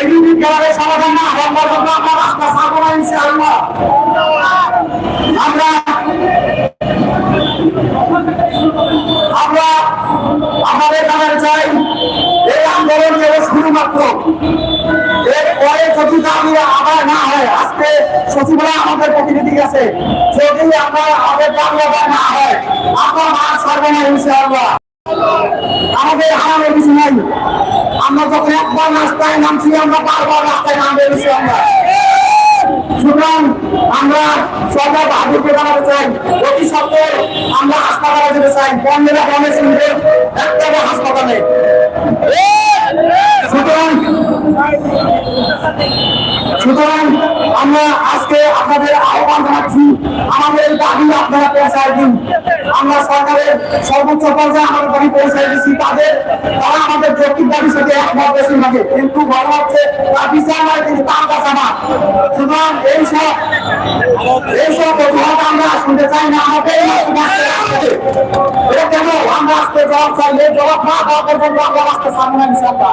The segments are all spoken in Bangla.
এগুলি কারণে সমাধান না হওয়ার পর্যন্ত আমরা রাস্তা ছাড়বো না, ইনশাআল্লাহ। আমরা আমরা আমাদের কাছে চাই এই আন্দোলন কেবল শুধুমাত্র এরপরে না হয়, আজকে সচিবালয় আমাদের প্রতিনিধি গেছে যদি আমরা আমাদের দাবি আবার না হয়, আমরা মাছ ছাড়বো না, ইনশাআল্লাহ। আমাদের হারানোর কিছু নাই। আমরা যখন একবার রাস্তায় নামছি, আমরা বারবার রাস্তায় নামবে বেশি আমরা। সুতরাং আমরা সরকার বাহাদুরকে জানাতে চাই, অতি সত্ত্বর আমরা হাসপাতালে যেতে চাই। বন্ধেরা বনে শুনবে একটা হাসপাতালে। সুতরাং সুতরাং আমরা আজকে আপনাদের আহ্বান জানাচ্ছি, আমাদের দাবি আপনারা পৌঁছায় দিন। আমরা সরকারের সর্বোচ্চ পর্যায়ে আমাদের দাবি পৌঁছায় দিচ্ছি, তাদের, তারা আমাদের যৌক্তিক দাবির সাথে একমত বেশি থাকে কিন্তু বলা হচ্ছে, তার বিচার নয় কিন্তু তার কাছে না। সুতরাং এইসব এইসব অজুহাত আমরা শুনতে চাই না, আমাদের কেন? আমরা আজকে জবাব চাই এই জবাব না দেওয়া পর্যন্ত আমরা রাস্তা সামনে ইনশাআল্লাহ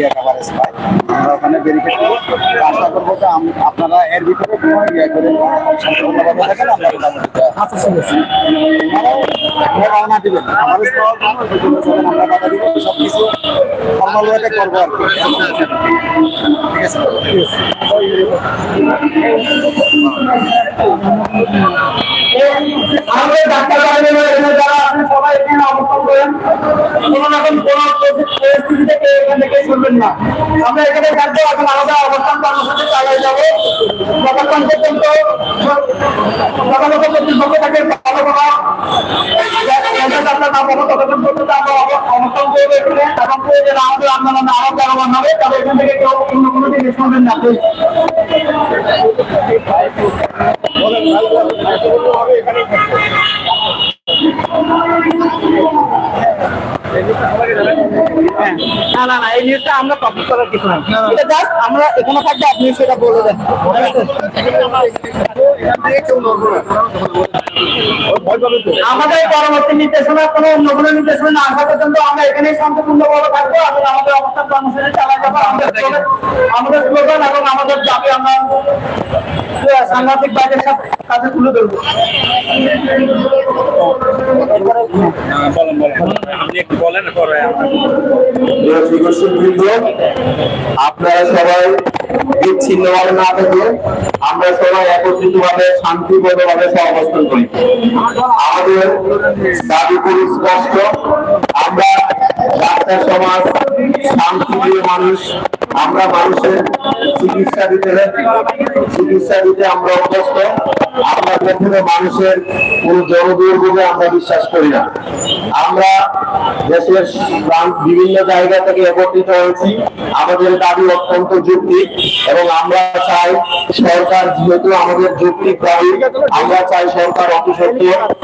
মিডিয়া কাভারেজ পায় আমরা ওখানে ব্যারিকেড করব আশা করব যে আপনারা এর ভিতরে কোনো ইয়ে করে শান্তিপূর্ণভাবে থাকেন আমরা আচ্ছা ঠিক আছে। রওনা দিবেন। আমাদের পাওয়ার জন্য আমরা বাধা দিব সব কিছু ফর্মাল ওয়েতে করব আর কি। ঠিক আছে? ঠিক ডাক্তার যারা সবাই এখানে অবস্থান করেন। কোনো রকম কোনো পরিস্থিতিতে এখান থেকে শুনবেন না। আমরা এখানে থাকব, এখন আলাদা অবস্থান কর্মসূচি চালাই যাব। যতক্ষণ পর্যন্ত যতক্ষণ থেকে ভালো পর্যন্ত এখানে। এখন প্রয়োজন আমাদের আন্দোলন হবে, তবে এখান থেকে কেউ অন্য কোনো জিনিস শুনবেন না। না না না এই নিউজটা আমরা পাবলিশ করার কিছু না এটা জাস্ট আমরা এখানে থাকলে আপনি সেটা বলে দেন। আমাদের পরবর্তী নির্দেশনা কোনো অন্য কোনো নির্দেশনা না আসা পর্যন্ত আমরা এখানেই শান্তিপূর্ণভাবে থাকব এবং আমাদের অবস্থান কর্মসূচি চালা যাব। আমাদের আমাদের স্লোগান এবং আমাদের দাবি আমরা আপনারা সবাই বিচ্ছিন্নভাবে না থেকে আমরা সবাই একত্রিত ভাবে শান্তিপূর্ণভাবে সহাবস্থান করি। আমাদের দাবি খুবই স্পষ্ট। আমরা ডাক্তার সমাজ শান্তিপ্রিয় মানুষ আমরা মানুষের চিকিৎসা দিতে চিকিৎসা দিতে আমরা অভ্যস্ত। আমরা কখনো মানুষের কোন আমরা বিশ্বাস করি না। আমরা দেশের বিভিন্ন জায়গা থেকে একত্রিত হয়েছি। আমাদের দাবি অত্যন্ত এবং আমরা চাই সরকার যেহেতু আমাদের দাবি, আমরা চাই সরকার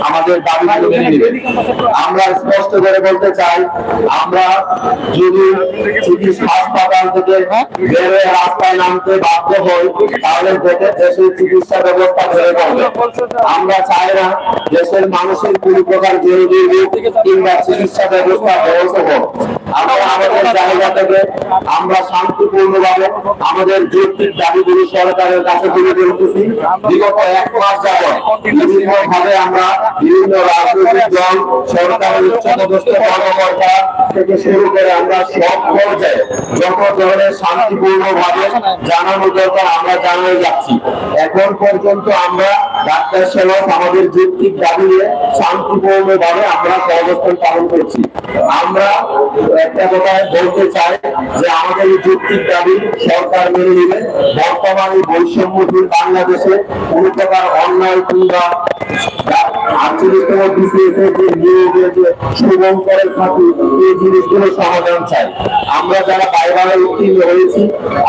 আমাদের দাবি আমরা স্পষ্ট করে বলতে চাই, আমরা যদি হাসপাতাল থেকে বের হয়ে রাস্তায় নামতে বাধ্য হই, তাহলে দেশের চিকিৎসা ব্যবস্থা আমরা চাই না দেশের মানুষের কোন প্রকার জরুরি কিংবা চিকিৎসা ব্যবস্থা ব্যবস্থা আমরা আমাদের আমরা শান্তিপূর্ণভাবে আমাদের যৌক্তিক দাবিগুলি সরকারের কাছে তুলে ধরতেছি। বিগত এক মাস ভাবে আমরা বিভিন্ন রাজনৈতিক দল, সরকারের উচ্চপদস্থ কর্মকর্তা থেকে শুরু করে আমরা সব পর্যায়ে ধরনের শান্তিপূর্ণ ভাবে জানানো দরকার আমরা জানিয়ে যাচ্ছি। এখন পর্যন্ত আমরা ডাক্তার আমাদের যৌক্তিক দাবি নিয়ে শান্তিপূর্ণভাবে আমরা পালন করছি। আমরা একটা কথা বলতে চাই যে আমাদের এই যৌক্তিক দাবি সরকার মেনে নেবে বর্তমান বৈষম্যহীন বাংলাদেশে কোনো প্রকার অন্যায় কিংবা আমরা যারা বাইরে উত্তীর্ণ হয়েছি,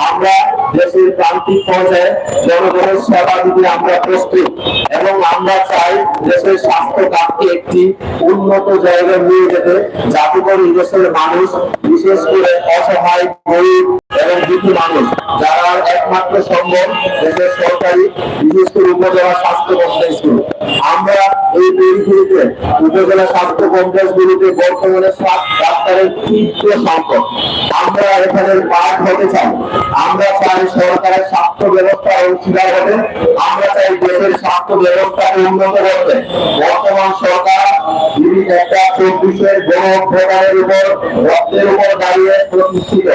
আমরা দেশের প্রান্তিক পর্যায়ে জনগণের সেবা দিতে আমরা প্রস্তুত এবং আমরা চাই দেশের স্বাস্থ্য একটি উন্নত জায়গায় নিয়ে যেতে। যাতে করে দেশের মানুষ, বিশেষ করে অসহায়, গরিব এবং দুঃখী মানুষ, যারা একমাত্র সম্ভব দেশের সরকারি, বিশেষ করে উপজেলা স্বাস্থ্য কমপ্লেক্সগুলো। আমরা এই উপজেলা স্বাস্থ্য কমপ্লেক্সগুলিতে বর্তমানে স্বাস্থ্য ব্যবস্থা উন্নত করতে বর্তমান সরকার একটা চব্বিশের গণ অভ্যুত্থানের উপর, রক্তের উপর দাঁড়িয়ে প্রতিষ্ঠিত।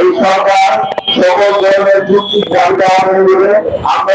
এই সরকার সকল ধরনের যুক্তি দেওয়া অনুযায়ী আমরা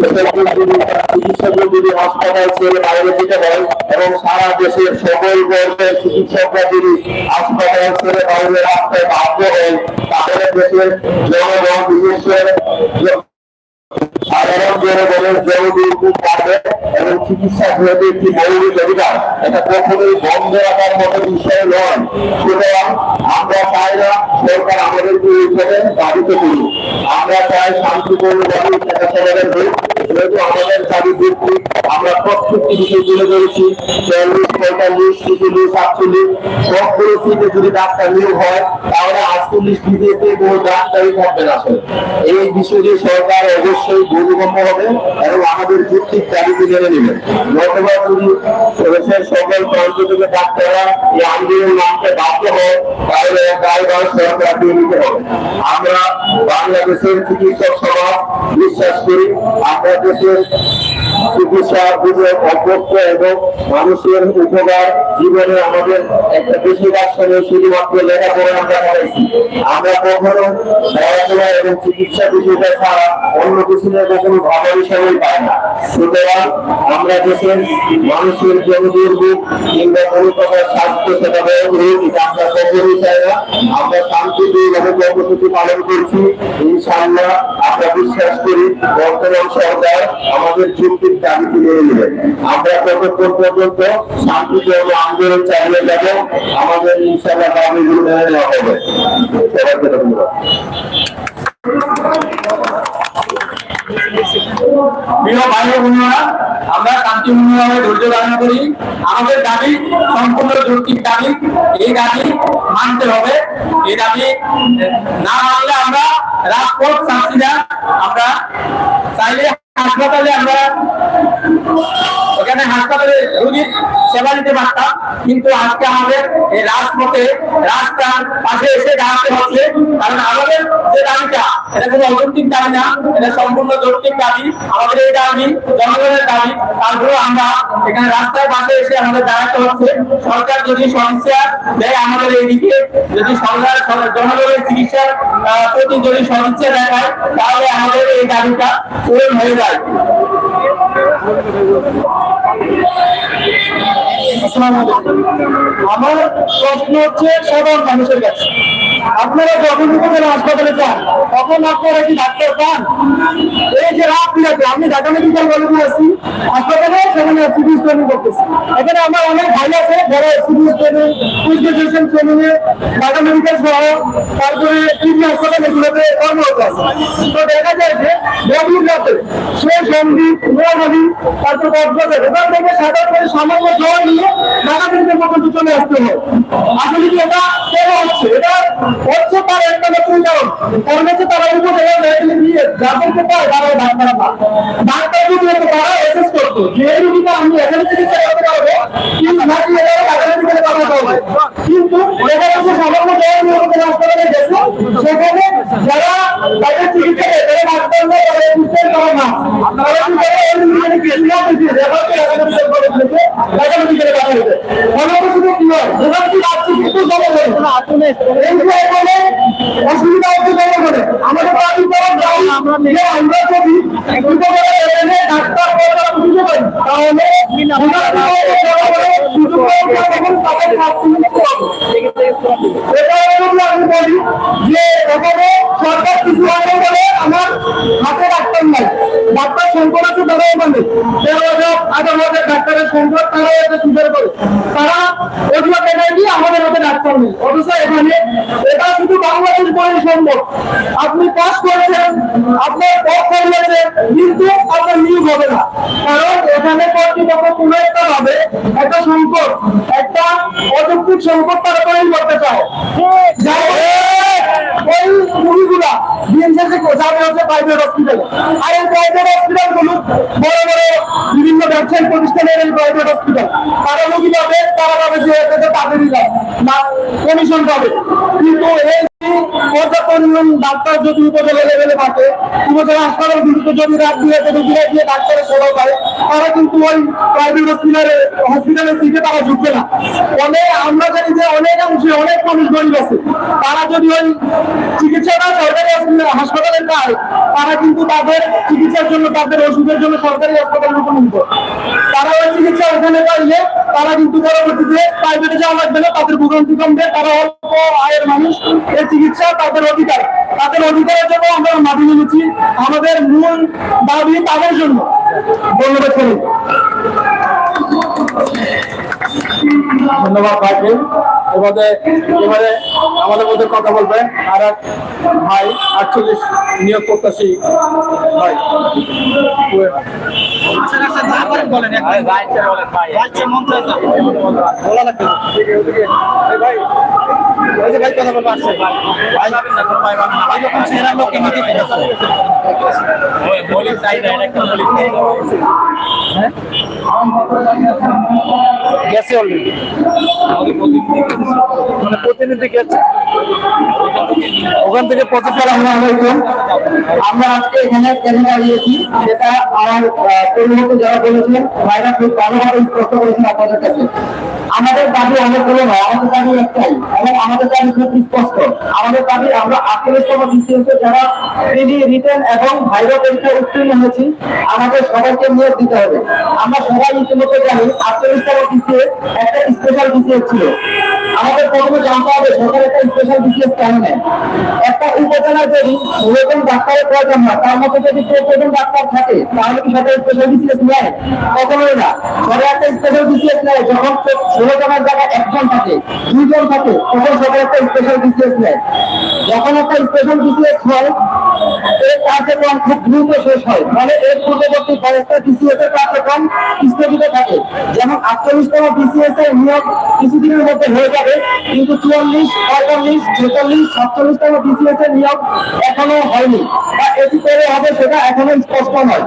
চিকিৎসকদের হাসপাতাল ছেড়ে বাইরে যেতে হয় এবং সারা দেশের সকল বর্গের চিকিৎসকরা যদি হাসপাতাল ছেড়ে বাইরে রাস্তায় বাধ্য হয় তাহলে দেশের জনগণ সাধারণ জনগণের জনদুর্ভোগ বাড়বে এবং চিকিৎসা যেহেতু একটি মৌলিক অধিকার এটা কখনোই বন্ধ রাখার মতো বিষয় নয় সুতরাং আমরা চাই না সরকার আমাদেরকে এই হিসেবে বাধিত করুক আমরা চাই শান্তিপূর্ণভাবে সেটা সমাধান হোক যেহেতু আমাদের দাবি ভিত্তি আমরা প্রত্যেকটি বিষয় তুলে ধরেছি চল্লিশ পঁয়তাল্লিশ ছেচল্লিশ সাতচল্লিশ সবগুলো সিটে যদি ডাক্তার নিয়োগ হয় তাহলে আটচল্লিশ বিদেশে কোনো ডাক্তারই থাকবে না আসলে এই বিষয়টি সরকার অবশ্যই বোধগম্য হবে এবং আমাদের যুক্তির দাবিকে মেনে নেবেন নতুবা দেশের সকল প্রান্ত থেকে ডাক্তাররা এই আন্দোলন নামতে বাধ্য হয়, তাহলে বারবার সরকার দিয়ে নিতে হবে। আমরা বাংলাদেশের চিকিৎসক সমাজ বিশ্বাস করি, আমরা দেশের চিকিৎসা অভ্যস্ত এবং মানুষের উপকার জীবনে আমাদের একটা বেশিরভাগ সময় শুধুমাত্র লেখাপড়া আমরা করাইছি। আমরা কখনো পড়াশোনা এবং চিকিৎসা বিষয়টা ছাড়া অন্য কিছু নিয়ে কখনো ভাবার হিসাবেই পাই না। সুতরাং আমরা দেশের মানুষের জনদুর্ভোগ কিংবা কোনো প্রকার স্বাস্থ্য সেবা ব্যয় এটা আমরা কখনোই চাই না আমরা শান্তিপূর্ণভাবে কর্মসূচি পালন করছি। ইনশাআল্লাহ আমরা বিশ্বাস করি বর্তমান সরকার আমাদের যুক্তির দাবিকে মেনে নেবে। আমরা ততক্ষণ পর্যন্ত শান্তিপূর্ণ আন্দোলন চালিয়ে যাব। আমাদের ইনশাআল্লাহ দাবিগুলো মেনে নেওয়া হবে। সবাইকে ধন্যবাদ। আমরা শান্তিপূর্ণভাবে ধৈর্য ধারণ করি। আমাদের দাবি, সম্পূর্ণ যৌক্তিক দাবি, এই দাবি মানতে হবে। এই দাবি না মানলে আমরা রাজপথ চাচ্ছি আমরা চাইলে হাসপাতালে আমরা ওখানে হাসপাতালে রোগীর সেবা দিতে পারতাম, কিন্তু আজকে আমাদের এই রাজপথে, রাস্তার পাশে এসে দাঁড়াতে হচ্ছে। কারণ আমাদের যে দাবিটা, এটা কোনো অযৌক্তিক দাবি না, এটা সম্পূর্ণ যৌক্তিক দাবি। আমাদের এই দাবি, জনগণের দাবি, তারপরেও আমরা এখানে রাস্তার পাশে এসে আমাদের দাঁড়াতে হচ্ছে। সরকার যদি সমস্যা দেয় আমাদের এইদিকে, যদি সরকার, জনগণের চিকিৎসার প্রতি যদি সদিচ্ছা দেখায়, তাহলে আমাদের এই দাবিটা পূরণ হয়ে যায় আসসালামু আলাইকুম। আমার প্রশ্ন হচ্ছে সাধারণ মানুষের কাছে আপনারা যখন উপজেলা হাসপাতালে যান, তখন আপনারা কি ডাক্তার পান? এই যে রাত বিরাতে, আমি ঢাকা মেডিকেল কলেজে আছি, হাসপাতালে, সেখানে সিভিল ট্রেনিং করতেছি। এখানে আমার অনেক ভাই আছে, যারা সিভিল ট্রেনিং ইনস্টিটিউশন ট্রেনিং এ ঢাকা মেডিকেল সহ, তারপরে কিডনি হাসপাতাল এগুলোতে কর্মরত আছে। তো দেখা যায় যে, গভীর রাতে সে সন্দীপ নোয়াখালী তারপর কক্সবাজার, এখান থেকে সাধারণ করে সামান্য জল নিয়ে ঢাকা মেডিকেল পর্যন্ত চলে আসতে হয়। আসলে কি এটা কেন হচ্ছে? What? তার একটা নতুন কারণ কারণ হচ্ছে তারা উপজেলা মেডিকেল নিয়ে যাদেরকে পায় তারা ডাক্তার না ডাক্তার যদি হতো তারা এসেস করতো যে রুগীটা আমি এখানে চিকিৎসা করতে পারব, কিন্তু নাকি এটা ঢাকা মেডিকেলে পাঠাতে হবে কিন্তু দেখা যাচ্ছে সামান্য নিয়ে উপজেলা হাসপাতালে গেছে, সেখানে যারা তাদের চিকিৎসা দেয়, তারা ডাক্তার না তারা assistant তারা না। আপনারা কি করে? এই মিডিয়াতে কি না দিতে রেকর্ড করে রাখা দিতে বলে দিতে টাকা দিতে টাকা দিতে মনে হবে কি হয়? যেখানে কি রাখছি কিন্তু জমা করে এই যে এখানে অসুবিধা হচ্ছে জমা করে? আমাদের দাবি করার দাবি আমরা আমরা যদি দুটো করে এখানে ডাক্তার পয়সা বুঝতে পারি তাহলে সুযোগ এবং তাদের শাস্তি মুক্ত হবে এটা যদি আমি বলি যে এখানে সরকার কিছু বলে আমার হাতে ডাক্তার সংকট আছে, তারাও মানে তেরো হাজার আঠারো হাজার তারাও এতে সুযোগ করে। তারা ওগুলো টাকায় দিয়ে আমাদের হাতে ডাক্তার নেই। অথচ এখানে এটা শুধু বাংলাদেশ বলে সম্ভব। আপনি পাস করেছেন, আপনার পথ চালিয়েছে কিন্তু আপনার নিয়োগ হবে না। কারণ এখানে কর্তৃপক্ষ কোনো একটা ভাবে একটা সংকট, একটা অযৌক্তিক সংকট তারা তৈরি করতে চায় যার ফলে ওই মুভিগুলা বিএনসিসি যাবে হচ্ছে প্রাইভেট হসপিটাল আর এই প্রাইভেট হসপিটালগুলো বড় বড় বিভিন্ন ব্যবসায়িক প্রতিষ্ঠানের এই প্রাইভেট হসপিটাল তারা রোগী পাবে তারা পাবে যে তাদেরই লাভ, না কমিশন পাবে। কিন্তু এই আমরা জানি যে অনেক মানুষ গরিব আছে। তারা যদি ওই চিকিৎসাটা সরকারি হাসপাতালে- পায়, তারা কিন্তু তাদের চিকিৎসার জন্য, তাদের ওষুধের জন্য সরকারি হাসপাতালে উপনীত ওখানে পাইলে তারা কিন্তু পরবর্তীতে প্রাইভেটে যাওয়া লাগবে না, তাদের ভোগান্তি কমবে, তারা অল্প আয়ের মানুষ এই চিকিৎসা তাদের অধিকার। তাদের অধিকারের জন্য আমরা মাঠে নেমেছি আমাদের মূল দাবি তাদের জন্য। ধন্যবাদ ধন্যবাদ এবারে এবারে আমাদের মধ্যে কথা বলবে আর এক ভাই, আটচল্লিশ নিয়োগ প্রত্যাশী ভাই বলা না। ভাই কথা বলব আসছে ভাই ভাই যখন চেহারা লোককে নিতে পেরেছে গেছে অলরেডি মানে প্রতিনিধি গেছে ওখান থেকে আসসালামু আলাইকুম। আমরা আজকে এখানে কেন দাঁড়িয়েছি। সেটা আমার পরিবর্তন যারা বলেছেন, ভাইরা খুব ভালোভাবে স্পষ্ট করেছেন আপনাদের কাছে। আমাদের দাবি অনেকগুলো নয় আমাদের দাবি একটাই, এবং আমাদের দাবি খুব স্পষ্ট। আমাদের দাবি আমরা আটচল্লিশতম বিসিএস যারা প্রিলি রিটেন এবং ভাইরা পরীক্ষায় উত্তীর্ণ হয়েছি, আমাদের সবাইকে নিয়োগ দিতে হবে। আমরা সবাই ইতিমধ্যে জানি আটচল্লিশতম বিসিএস একটা স্পেশাল বিসিএস ছিল। প্রথমে স্পেশাল বিসিএস নেয়। একটা হয় না। সরকার একটা স্পেশাল বিসিএস নেয়, যখন ষোলো একজন থাকে, দুইজন থাকে, তখন সরকার একটা স্পেশাল বিসিএস নেয়। যখন একটা স্পেশাল বিসিএস হয় এর কার্যক্রম খুব দ্রুত শেষ হয়। মানে এর পূর্ববর্তী কয়েকটা বিসিএস এর কার্যক্রম স্থগিত থাকে। যেমন আটচল্লিশতম বিসিএস এর নিয়োগ কিছুদিনের মধ্যে হয়ে যাবে, কিন্তু চুয়াল্লিশ, পঁয়তাল্লিশ, ছেচল্লিশ, সাতচল্লিশতম বিসিএস এর নিয়োগ এখনও হয়নি। বা এটি করে হবে সেটা এখনও স্পষ্ট নয়।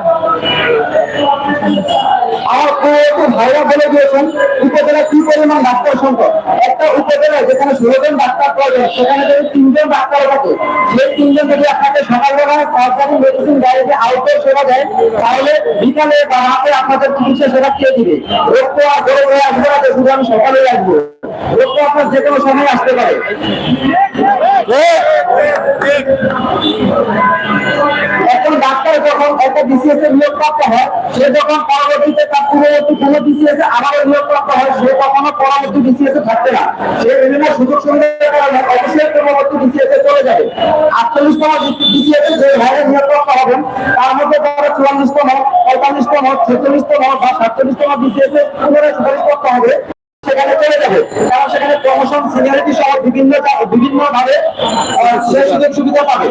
আমার বলে দিয়েছেন কি পরিমাণ ডাক্তার একটা যেখানে সেখানে যদি তিনজন ডাক্তার থাকে তিনজন যদি আপনাকে মেডিসিন তাহলে বিকালে দিবে? তো আর আমি সকালে আসব। তো আপনার সময় আসতে পারে। একজন ডাক্তার যখন একটা বিসিএস এর নিয়োগ প্রাপ্ত হয়, সে যখন পরবর্তীতে তার পূর্ববর্তী কোনো বিসিএস এ আবারও নিয়োগ প্রাপ্ত হয়, সে কখনো পরবর্তী বিসিএস এ থাকবে না। সে বিভিন্ন সুযোগ কারণে অবশ্যই পূর্ববর্তী বিসিএস এ চলে যাবে। আটচল্লিশতম বিসিএস এ যে পঁয়তাল্লিশতম বা সাতচল্লিশতম বিসিএস এ পুনরায় সুপারিশ করতে হবে। সেখানে চলে যাবে। কারণ সেখানে প্রমোশন সিনিয়রিটি সহ বিভিন্ন বিভিন্ন ভাবে সে সুযোগ সুবিধা পাবে।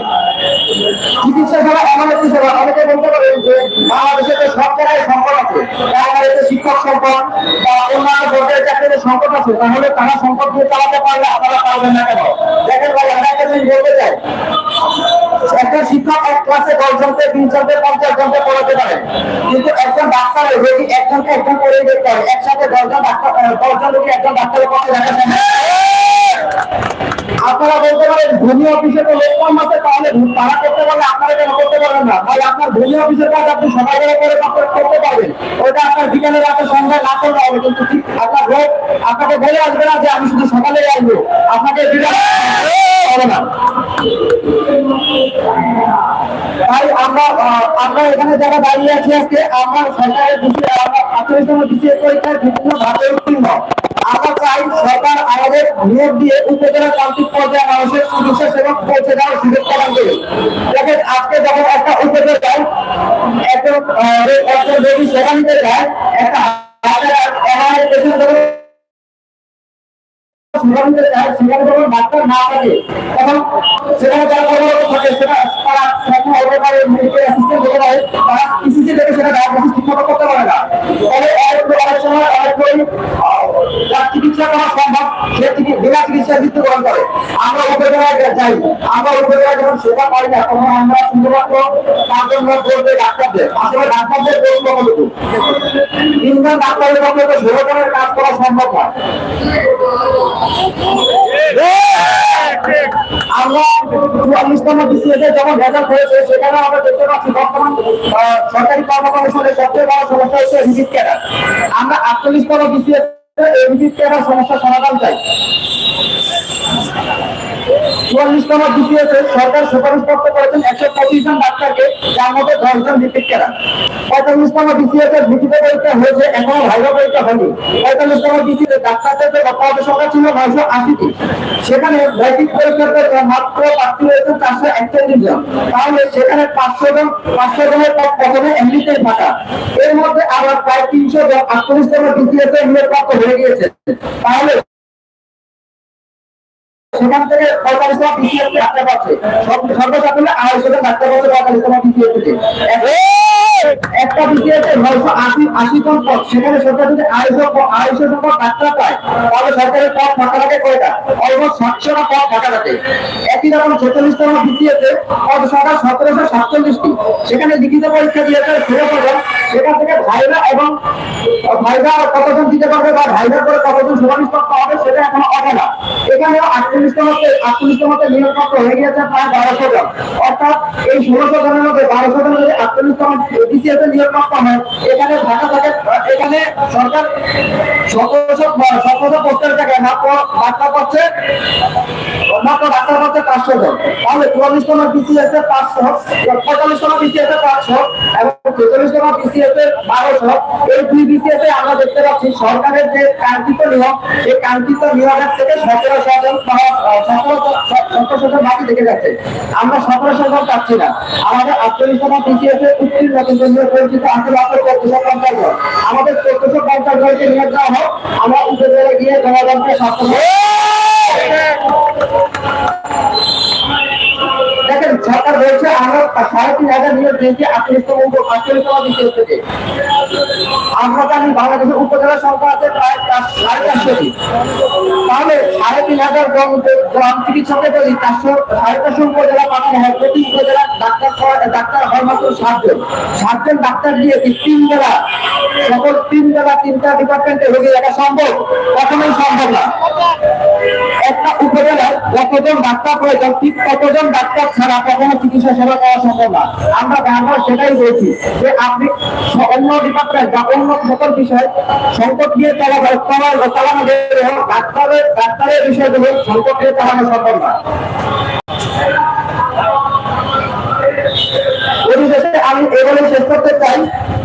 চিকিৎসা সেবা এমন একটি সেবা। অনেকে বলতে পারেন যে বাংলাদেশে তো সব জায়গায় সংকট আছে। বাংলাদেশে শিক্ষক সংকট বা অন্যান্য সরকারি চাকরিতে সংকট আছে, তাহলে তারা সংকট দিয়ে চালাতে পারলে আপনারা পারবেন না কেন? দেখেন ভাই, আমরা একটা জিনিস বলতে চাই। একটা শিক্ষক এক ক্লাসে দশ জনকে তিন জনকে, পঞ্চাশ জনকে পড়াতে পারে। কিন্তু একজন ডাক্তার যদি একজনকে একজন করে দেখতে হবে একসাথে দশজন ডাক্তার দশজন যদি একজন ডাক্তারের পক্ষে দেখা যায় আপনারা বলতে পারেন, ভূমি অফিসে তো লোক কম তাহলে তারা করতে পারলে আপনারা কেন করতে পারবেন না? তাহলে আপনার ভূমি অফিসের কাজ আপনি সকালবেলা করে করতে পারবেন। ওইটা আপনার বিকেলে রাতে সন্ধ্যায় না করলে হবে, কিন্তু ঠিক আপনার লোক আপনাকে বলে আসবে না যে আমি শুধু সকালে আসব। আপনাকে বিকালে হবে না। তাই আমরা আমরা এখানে যারা দাঁড়িয়ে আছি আজকে, আমরা সরকারের বিষয়ে আমরা আত্মবিশ্বাস বিষয়ে পরীক্ষার বিভিন্ন ধাপে উত্তীর্ণ। আমরা চাই সরকার আমাদের নিয়োগ দিয়ে উপজেলা তান্ত্রিক পর্যায়ে মানুষের চিকিৎসা সেবা পৌঁছে দেওয়ার সুযোগ প্রদান করে দেখেন, আজকে যখন একটা উপজেলায় একজন একজন রোগী সেবা নিতে যায়, একটা হাজার এমআরআই পেশেন্ট না থাকে তখন সেখানে যারা কর্মরত থাকে, সেটা তারা স্বপ্ন হতে পারে করতে পারে না। ফলে অনেক সময় অনেক যার চিকিৎসা করা সম্ভব বিনা চিকিৎসা মৃত্যুবরণ করে। আমরা উপজেলায় যাই, আমরা উপজেলায় যখন সেবা পাই না, তখন আমরা শুধুমাত্র বলতে ডাক্তারদের আসলে ডাক্তারদের কাজ করা সম্ভব নয়। আমরা চুয়াল্লিশতম বিসিএসে যখন রেজাল্ট হয়েছে সেখানে আমরা দেখতে পাচ্ছি বর্তমান সরকারি কর্মকর্তাদের সবচেয়ে বড় সমস্যা হচ্ছে রিজিট ক্যাডার আমরা আটচল্লিশতম বিসিএস রিজিট ক্যাডার সমস্যার সমাধান চাই। সরকার করেছেন একশো পঁচিশ জন ডাক্তারকে, যার মধ্যে এর লিখিত পরীক্ষা হয়েছে, এখনও পরীক্ষা হয়নি। ডাক্তারদের যে সংখ্যা ছিল নয়শো আশিটি, সেখানে মাত্র হয়েছে চারশো একচল্লিশ জন। তাহলে সেখানে পাঁচশো জন, পাঁচশো জনের প্রথমে এমনিতেই এর মধ্যে আবার প্রায় তিনশো জন আটচল্লিশতম বিসিএস এর নিয়োগপ্রাপ্ত হয়ে গিয়েছে। তাহলে সেখান থেকে পঁয়তাল্লিশ টাকা ডাক্তার পাচ্ছে। সব- সর্বসাধারণে আড়াইশো টাকা ডাক্তার পাচ্ছে পঁয়তাল্লিশ টাকা একটা নয়শো আশি আশি জন পদ। সেখানে সরকার যদি আড়াইশো আড়াইশো পদ ডাক্তার পায়, তাহলে সরকারের পদ ফাঁকা থাকে কয়টা অলমোস্ট সাতশোটা পদ ফাঁকা থাকে একই রকম ছেচল্লিশ তম বিসিএস এ পদ সতেরোশো সাতচল্লিশটি। সেখানে লিখিত পরীক্ষা দিয়েছে জন। সেখান থেকে ভাইরা এবং ভাইরা কতজন দিতে পারবে বা ভাইরার করে কতজন সুপারিশ করতে হবে সেটা এখনও অজানা। এখানেও আটচল্লিশতম আটচল্লিশতমতে নিয়োগপত্র হয়ে গিয়েছে প্রায় বারোশো জন। অর্থাৎ এই ষোলোশো জনের মধ্যে বারোশো জন যদি আটচল্লিশতম বিসিএস এ নিয়োগপত্র হয়। এখানে ঢাকা থাকে, এখানে সরকার সতেরোশো সতেরোশো পোস্টের জায়গায় মাত্র ডাক্তার পাচ্ছে মাত্র ডাক্তার পাচ্ছে পাঁচশো জন। তাহলে চুয়াল্লিশতম বিসিএস এ পাঁচশো পঁয়তাল্লিশতম বিসিএস এ পাঁচশো এবং ছেচল্লিশতম বিসিএস এ বারোশো। এই দুই বিসিএস এ আমরা দেখতে পাচ্ছি সরকারের যে কাঙ্ক্ষিত নিয়ম, সেই কাঙ্ক্ষিত নিয়মের থেকে সতেরোশো জন সতেরোশো সতেরোশো জন বাকি থেকে যাচ্ছে। আমরা সতেরোশো জন পাচ্ছি না। আমাদের আটচল্লিশতম বিসিএস এ উত্তীর্ণ কিন্তু নিয়োগ পরিচিত আছে মাত্র চোদ্দশো পঞ্চাশ জন। আমাদের চোদ্দশো পঞ্চাশ জনকে নিয়োগ দেওয়া হোক। আমরা উপজেলায় গিয়ে জনগণকে স্বাস্থ্য দেখেন, সরকার বলছে আমরা সাড়ে হাজার নিয়োগ দিয়েছি বিশেষ থেকে। আমরা জানি বাংলাদেশের উপজেলার সংখ্যা আছে তাহলে সাড়ে তিন হাজার গ্রাম চিকিৎসকের যদি চারশো সাড়ে চারশো উপজেলা পাঠানো হয়। প্রতি উপজেলা ডাক্তার ডাক্তার হয় মাত্র সাতজন। সাতজন ডাক্তার দিয়ে তিন জেলা সকল তিন জেলা তিনটা ডিপার্টমেন্টে রোগী দেখা সম্ভব? কখনোই সম্ভব না। একটা উপজেলায় কতজন ডাক্তার প্রয়োজন, ঠিক কতজন ডাক্তার ছাড়া কখনো চিকিৎসা সেবা পাওয়া সম্ভব না। আমরা বারবার সেটাই বলছি যে আপনি অন্য ডিপার্টমেন্ট বা অন্য সকল বিষয় সংকট নিয়ে চালা চালা- চালানো ডাক্তারের ডাক্তারের বিষয়গুলো সংকট নিয়ে চালানো সম্ভব না। আমি এগুলো শেষ করতে চাই।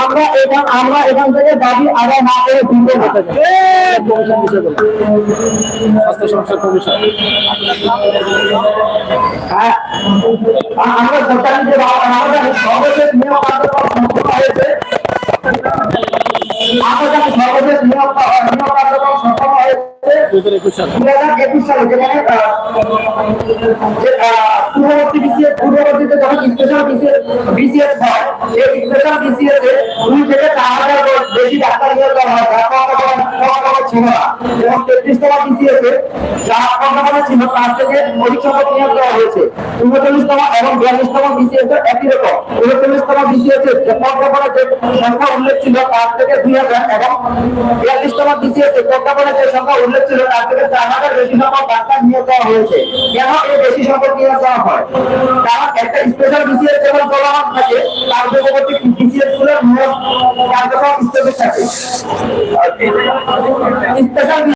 আমরা এখান আমরা এখান থেকে দাবি আদায় না করে ভিন্ন হতে স্বাস্থ্য সমস্যা কমিশন। হ্যাঁ, আমরা সরকারি যে আমাদের সর্বশেষ নিয়োগ হয়েছে আমাদের সর্বশেষ নিয়োগ নিয়োগ কার্যক্রম পূর্ববর্তী বিসিএস পূর্ববর্তীতে যখন স্পেশাল বিসিএস হয়, সেই স্পেশাল বিসিএস এ দুই থেকে উল্লেখ ছিল, তার থেকে দুই হাজার এবং বিয়াল্লিশতম বিসিএস এর প্রজ্ঞাপনে যে সংখ্যা উল্লেখ ছিল তার থেকে চার হাজার বেশি সংখ্যক ডাক্তার নিয়োগ দেওয়া হয়েছে। কেন এই বেশি সংখ্যক নিয়োগ দেওয়া হয়? কারণ একটা স্পেশাল বিসিএস যেমন চলমান থাকে তার পূর্ববর্তী বিসিএসগুলোর নিয়োগ কার্যক্রম স্থগিত থাকে স্পেশাল